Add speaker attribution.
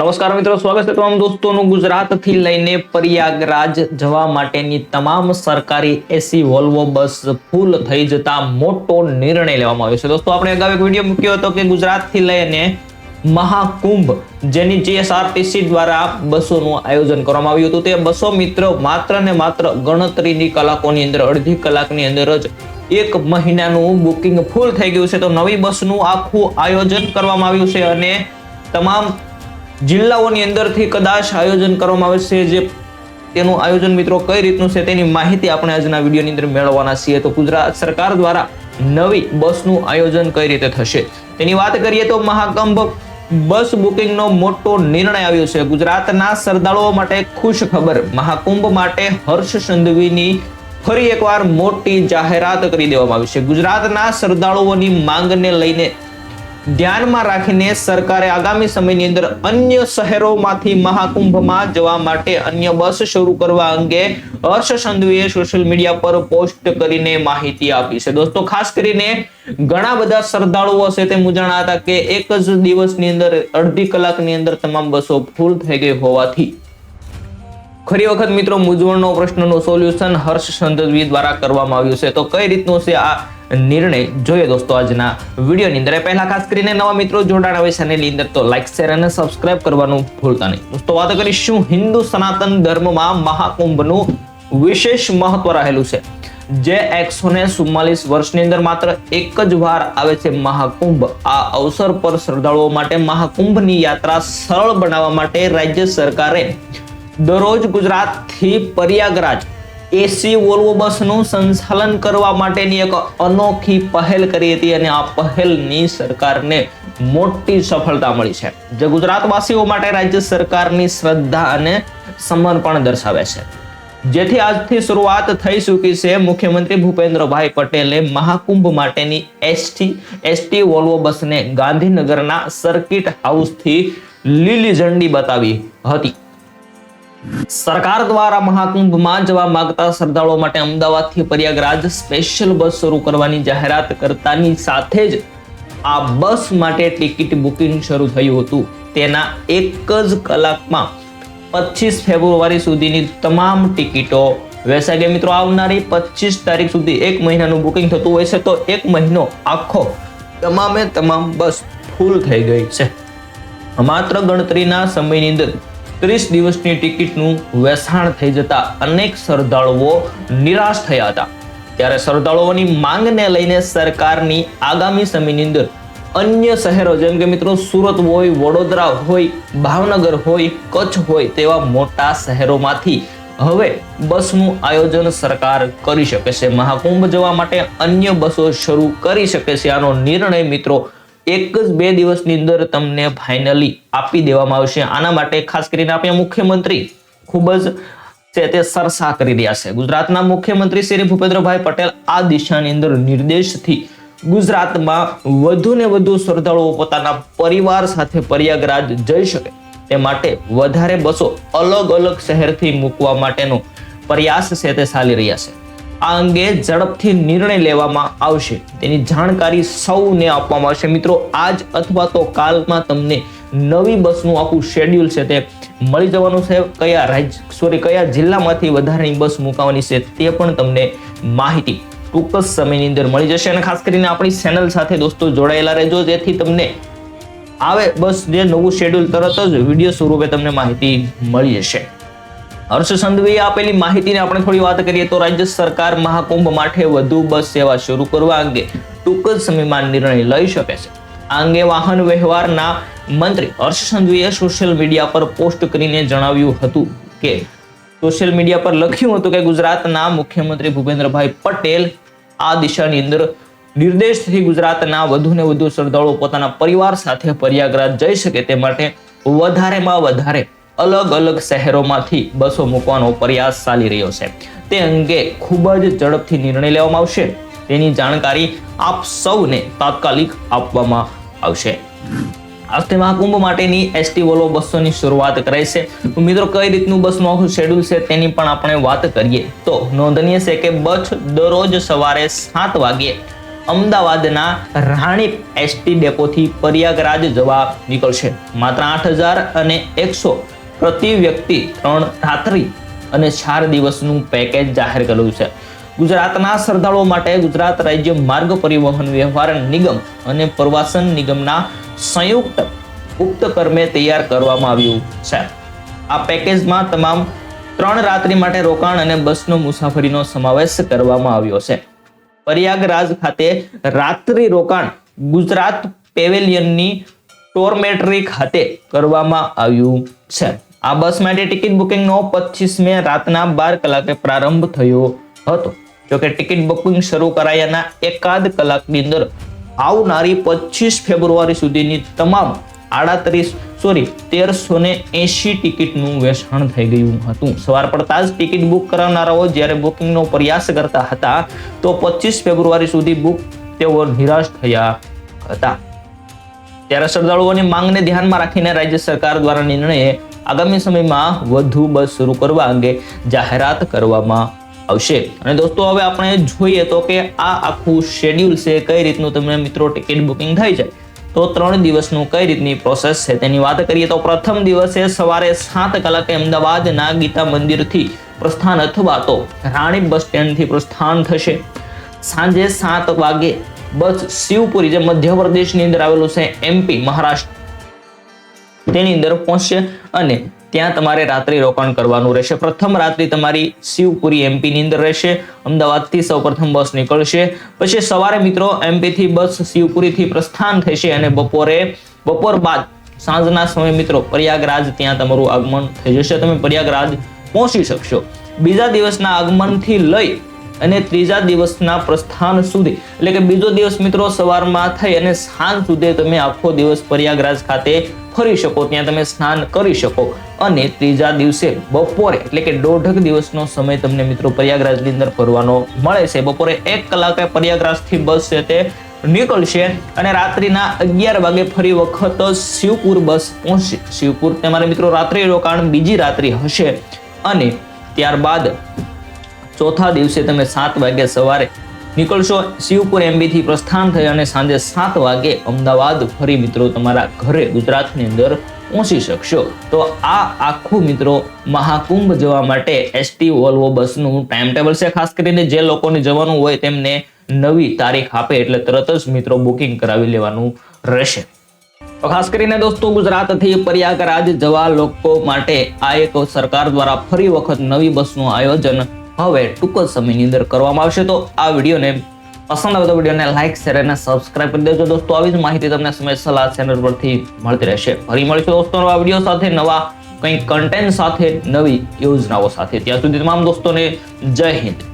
Speaker 1: નમસ્કાર મિત્રો, સ્વાગત છે તમામ દોસ્તોનું ગુજરાતથી લઈને પ્રયાગરાજ જવા માટેની તમામ સરકારી એસી, વોલ્વો બસ ફૂલ થઈ જતા મોટો નિર્ણય લેવામાં આવ્યો છે. દોસ્તો, આપણે અગાઉ એક વીડિયો મૂક્યો હતો કે ગુજરાતથી લઈને મહાકુંભ, જેની જીએસઆરટીસી દ્વારા બસોનું આયોજન કરવામાં આવ્યું હતું, તે બસો મિત્રો માત્ર ને માત્ર ગણતરીની કલાકોની અંદર, અડધી કલાકની અંદર જ એક મહિનાનું બુકિંગ ફૂલ થઈ ગયું છે. તો નવી બસનું આખું આયોજન કરવામાં આવ્યું છે અને તમામ જિલ્લાઓની અંદરથી કદાચ આયોજન કરવામાં આવે છે, જે તેનું આયોજન મિત્રો કઈ રીતનું છે તેની માહિતી આપણે આજના વિડીયોની અંદર મેળવવાના છીએ. તો ગુજરાત સરકાર દ્વારા નવી બસનું આયોજન કઈ રીતે થશે? તેની વાત કરીએ તો મહાકંભ બસ બુકિંગનો મોટો નિર્ણય આવ્યો છે. ગુજરાતના શ્રદ્ધાળુઓ માટે ખુશ ખબર. મહાકુંભ માટે હર્ષ સંધવીની ફરી એકવાર મોટી જાહેરાત કરી દેવામાં આવી છે. ગુજરાતના શ્રદ્ધાળુઓની માંગને લઈને ધ્યાનમાં રાખીને સરકારે આગામી સમયની અંદર અન્ય શહેરોમાંથી મહાકુંભમાં જવા માટે અન્ય બસ શરૂ કરવા અંગે હર્ષ સંધુએ સોશિયલ મીડિયા પર પોસ્ટ કરીને માહિતી આપી છે. દોસ્તો, ખાસ કરીને ઘણા બધા શ્રદ્ધાળુઓ છે તે મૂંઝાણા કે એક જ દિવસની અંદર અડધી કલાકની અંદર તમામ બસો ફૂલ થઈ ગઈ હોવાથી ખરી વખત મિત્રો મૂંઝવણનો પ્રશ્નનું સોલ્યુશન હર્ષ સંધવી દ્વારા કરવામાં આવ્યું છે. તો કઈ રીતનું છે આ નિર્ણય? જોઈએ દોસ્તો આજના વિડીયોની અંદર. પહેલા ખાસ કરીને નવા મિત્રો જોડાણ આવે ચેનલની અંદર તો લાઈક શેર અને સબસ્ક્રાઇબ કરવાનું ભૂલતા નહીં. દોસ્તો વાત કરીશું હિન્દુ સનાતન ધર્મમાં મહાકુંભનું વિશેષ મહત્વ રહેલું છે. જે એકસો ને ચુમ્માલીસ વર્ષની અંદર માત્ર એક જ વાર આવે છે મહાકુંભ. આ અવસર પર શ્રદ્ધાળુઓ માટે મહાકુંભની યાત્રા સરળ બનાવવા માટે રાજ્ય સરકારે દરરોજ ગુજરાતથી પ્રયાગરાજ એસી વોલ્વો બસનું સંચાલન કરવા માટેની એક અનોખી પહેલ કરી હતી અને આ પહેલની સરકારને મોટી સફળતા મળી છે. જે ગુજરાતવાસીઓ માટે રાજ્ય સરકારની શ્રદ્ધા અને સમર્પણ દર્શાવે છે. જેથી આજથી શરૂઆત થઈ ચૂકી છે. મુખ્યમંત્રી ભૂપેન્દ્રભાઈ પટેલે મહાકુંભ માટેની એસટી એસટી વોલ્વો બસને ગાંધીનગરના સર્કિટ હાઉસથી લીલી ઝંડી બતાવી હતી. સરકાર દ્વારા મહાકુંભમાં જવા માંગતા શ્રદ્ધાળુઓ માટે અમદાવાદથી પ્રયાગરાજ સ્પેશિયલ બસ શરૂ કરવાની જાહેરાત કરતાની સાથે જ આ બસ માટે ટિકિટ બુકિંગ શરૂ થયું હતું. તેના એક જ કલાકમાં પચીસ ફેબ્રુઆરી સુધીની તમામ ટિકિટો વેચાઈ મિત્રો, આવનારી પચીસ તારીખ સુધી એક મહિનાનું બુકિંગ થતું હોય છે, તો એક મહિનો આખો તમામે તમામ બસ ફૂલ થઈ ગઈ છે. માત્ર ગણતરીના સમયની અંદર ત્રીસ દિવસની ટિકિટનું વેચાણ થઈ જતા અનેક શ્રદ્ધાળુઓ નિરાશ થયા હતા. ત્યારે શ્રદ્ધાળુઓની માંગને લઈને સરકારની આગામી સમયની અંદર અન્ય શહેરો, જેમ કે મિત્રો સુરત હોય, વડોદરા હોય, ભાવનગર હોય, કચ્છ હોય, તેવા મોટા શહેરોમાંથી હવે બસનું આયોજન સરકાર કરી શકે છે. મહાકુંભ જવા માટે અન્ય બસો શરૂ કરી શકે છે. આનો નિર્ણય મિત્રો એક જ બે દિવસની અંદર તમને ફાઇનલી આપી દેવામાં આવશે. આના માટે ખાસ કરીને આપણે મુખ્યમંત્રી ખૂબ જ છે તે સરસા કરી રહ્યા છે. ગુજરાતના મુખ્યમંત્રી શ્રી ભૂપેન્દ્રભાઈ પટેલ આ દિશાની અંદર નિર્દેશથી ગુજરાતમાં વધુ ને વધુ શ્રદ્ધાળુઓ પોતાના પરિવાર સાથે પ્રયાગરાજ જઈ શકે. તે માટે વધારે બસો અલગ અલગ શહેરથી મૂકવા માટેનો પ્રયાસ છે તે ચાલી રહ્યા છે. આ અંગે ઝડપથી નિર્ણય લેવામાં આવશે. તેની જાણકારી સૌને આપવામાં આવશે. મિત્રો, આજ અથવા તો કાલમાં તમને નવી બસનું આખું શેડ્યુલ છે તે મળી જવાનું છે. કયા રાજ્ય સોરી કયા જિલ્લામાંથી વધારેની બસ મુકાવાની છે તે પણ તમને માહિતી ટૂંક સમયની અંદર મળી જશે. અને ખાસ કરીને આપણી ચેનલ સાથે દોસ્તો જોડાયેલા રહેજો, જેથી તમને આવે બસ જે નવું શેડ્યુલ તરત જ વીડિયો સ્વરૂપે તમને માહિતી મળી જશે. હર્ષ સંધવીએ આપેલી માહિતીને આપણે થોડી વાત કરીએ તો રાજ્ય સરકાર મહાકુંભ માટે વધુ બસ સેવા શરૂ કરવા અંગે ટૂંક જ સમયમાં નિર્ણય લઈ શકે છે. આ અંગે વાહન વ્યવહારના મંત્રી હર્ષ સંધવીએ સોશિયલ મીડિયા પર પોસ્ટ કરીને જણાવ્યું હતું કે, સોશિયલ મીડિયા પર લખ્યું હતું કે ગુજરાતના મુખ્યમંત્રી ભૂપેન્દ્રભાઈ પટેલ આ દિશાની અંદર નિર્દેશથી ગુજરાતના વધુ ને વધુ શ્રદ્ધાળુઓ પોતાના પરિવાર સાથે પ્રયાગરાજ જઈ શકે તે માટે વધારેમાં વધારે અલગ અલગ શહેરોમાંથી બસો મૂકવાનો પ્રયાસ ચાલી રહ્યો છે. તે અંગે ખૂબ જ ઝડપથી નિર્ણય લેવામાં આવશે. તેની જાણકારી આપ સૌને તાત્કાલિક આપવામાં આવશે. આજથી મહાકુંભ માટેની એસટી વોલો બસોની શરૂઆત કરાઈ છે. મિત્રો, કઈ રીતનું બસનું આખું શેડ્યુલ છે તેની પણ આપણે વાત કરીએ. તો નોંધનીય છે કે બસ દરરોજ સવારે સાત વાગ્યે અમદાવાદના રાણીપ એસટી ડેપોથી પ્રયાગરાજ જવા નીકળશે. માત્ર આઠ હજાર અને એકસો પ્રતિ વ્યક્તિ ત્રણ રાત્રિ અને ચાર દિવસનું પેકેજ જાહેર કર્યું છે. ગુજરાતના શ્રદ્ધાળુઓ માટે ગુજરાત રાજ્ય માર્ગ પરિવહન વ્યવહાર નિગમ અને પ્રવાસન નિગમના સંયુક્ત ઉપક્રમે તૈયાર કરવામાં આવ્યું છે. આ પેકેજમાં તમામ ત્રણ રાત્રિ માટે રોકાણ અને બસનો મુસાફરીનો સમાવેશ કરવામાં આવ્યો છે. પ્રયાગરાજ ખાતે રાત્રિ રોકાણ ગુજરાત પેવેલિયનની ટોરમેટ્રી ખાતે કરવામાં આવ્યું છે. આ બસ માટે ટિકિટ બુકિંગનો પચીસ મે રાતના બાર કલાકે પ્રારંભ થયો હતો. જોકે ટિકિટ બુકિંગ શરૂ કરાયાના એકાદ કલાકની અંદર આવનારી પચીસ ફેબ્રુઆરી સુધીની તમામ આડત્રીસ, સોરી, તેરસો ને એસી ટિકિટનું વેચાણ થઈ ગયું હતું. સવાર પડતા જ ટિકિટ બુક કરાવનારાઓ જ્યારે બુકિંગનો પ્રયાસ કરતા હતા, તો પચીસ ફેબ્રુઆરી સુધી બુક તેઓ નિરાશ થયા હતા. ત્યારે શ્રદ્ધાળુઓની માંગને ધ્યાનમાં રાખીને રાજ્ય સરકાર દ્વારા નિર્ણયે આગામી સમયમાં વધુ બસ શરૂ કરવા અંગે જાહેરાત કરવામાં આવશે. અને દોસ્તો, હવે આપણે જોઈએ તો કે આ આખું શેડ્યુલ છે, કઈ રીતનું તમને મિત્રો ટિકિટ બુકિંગ થાય છે? તો ત્રણ દિવસનું કઈ રીતની પ્રોસેસ છે તેની વાત કરીએ તો પ્રથમ દિવસે સવારે સાત કલાકે અમદાવાદના ગીતા મંદિરથી પ્રસ્થાન અથવા તો રાણી બસ સ્ટેન્ડથી પ્રસ્થાન થશે. સાંજે સાત વાગે બસ શિવપુરી જે મધ્ય પ્રદેશની અંદર આવેલું છે એમપી મહારાષ્ટ્ર તેની અંદર પહોંચશે અને ત્યાં તમારે રાત્રિ રોકાણ કરવાનું રહેશે. પ્રથમ રાત્રિ તમારી શિવપુરી એમપી ની અંદર રહેશે. અમદાવાદથી સૌપ્રથમ બસ નીકળશે. પછી સવારે મિત્રો એમપી થી બસ શિવપુરીથી પ્રસ્થાન થશે અને બપોરે, બપોર બાદ સાંજના સમયે મિત્રો પ્રયાગરાજ ત્યાં તમારું આગમન થઈ જશે. તમે પ્રયાગરાજ પહોંચી શકશો. બીજા દિવસના આગમનથી લઈ અને ત્રીજા દિવસના પ્રસ્થાન સુધી, એટલે કે બીજો દિવસ મિત્રો સવારમાં થઈ અને સાંજ સુધી તમે આખો દિવસ પ્રયાગરાજ ખાતે ફરી શકો, ત્યાં તમે સ્નાન કરી શકો. અને ત્રીજા દિવસે બપોરે, એટલે કે દોઢક દિવસનો સમય તમને મિત્રો પ્રયાગરાજની અંદર ફરવાનો મળે છે. બપોરે એક કલાકે પ્રયાગરાજથી બસ છે તે નીકળશે અને રાત્રિના અગિયાર વાગે ફરી વખત શિવપુર બસ પહોંચશે. શિવપુર તમારે મિત્રો રાત્રિ રોકાણ, બીજી રાત્રિ હશે. અને ત્યારબાદ ચોથા દિવસે તમે સાત વાગે સવારે નીકળશો શિવપુર એમબીથી પ્રસ્થાન થઈ અને સાંજે સાત વાગે અમદાવાદ ફરી મિત્રો તમારા ઘરે ગુજરાતની અંદર પહોંચી શકશો. તો આ આખું મિત્રો મહાકુંભ જવા માટે એસટી વોલ્વો બસનું ટાઈમ ટેબલ છે. ખાસ કરીને જે લોકોને જવાનું હોય તેમને નવી તારીખ આપે એટલે તરત જ મિત્રો બુકિંગ કરાવી લેવાનું રહેશે. તો ખાસ કરીને દોસ્તો ગુજરાતથી પ્રયાગરાજ જવા લોકો માટે આ એક સરકાર દ્વારા ફરી વખત નવી બસનું આયોજન હવે ટૂંક જ સમયની અંદર કરવામાં આવશે તો આ વિડીયોને પસંદ આવે તો વિડીયોને લાઇક શેર અને સબસ્ક્રાઇબ કરી દેજો દોસ્તો. આવી જ માહિતી તમને સમય સલાહ ચેનલ પરથી મળતી રહેશે. ફરી મળીશું દોસ્તો નવા વીડિયો સાથે, નવા કંઈક કન્ટેન્ટ સાથે, નવી યોજનાઓ સાથે. ત્યાં સુધી તમામ દોસ્તોને જય હિન્દ.